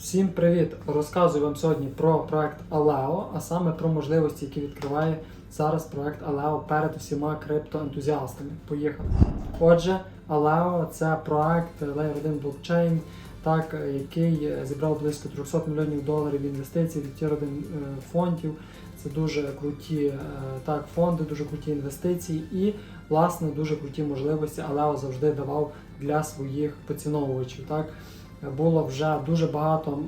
Всім привіт! Розказую вам сьогодні про проект Aleo, а саме про можливості, які відкриває зараз проект Aleo перед всіма криптоентузіастами. Поїхали. Отже, Aleo це проект Layer 1 блокчейн, так, який зібрав близько 300 мільйонів доларів інвестицій від Tier 1 е, фондів. Це дуже круті е, так, фонди, дуже круті інвестиції і, власне, дуже круті можливості Aleo завжди давав для своїх поціновувачів. Так. Було вже дуже багато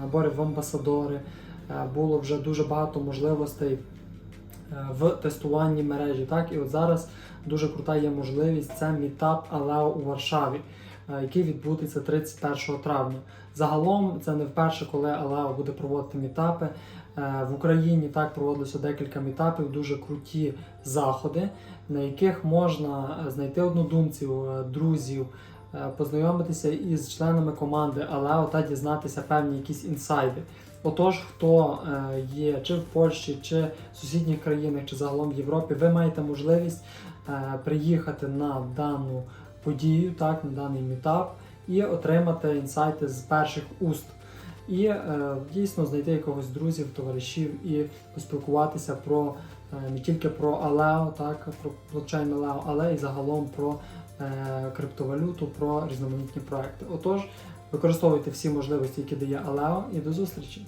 наборів в амбасадори, е, було вже дуже багато можливостей е, в тестуванні мережі. Так, і от зараз дуже крута є можливість це мітап Алео у Варшаві, е, який відбудеться 31 травня. Загалом це не вперше, коли Алео буде проводити мітапи. В Україні так проводилося декілька мітапів, дуже круті заходи, на яких можна знайти однодумців, друзів, познайомитися із членами команди Алео та дізнатися певні якісь інсайди. Отож, хто е, є чи в Польщі, чи в сусідніх країнах, чи загалом в Європі, ви маєте можливість е, приїхати на дану подію, так, на даний мітап і отримати інсайти з перших уст. І е, дійсно знайти якогось друзів, товаришів і поспілкуватися про е, не тільки про Алео, так, про блокчейн Алео, але і загалом про е, криптовалюту, про різноманітні проекти. Отож, використовуйте всі можливості, які дає Алео, і до зустрічі!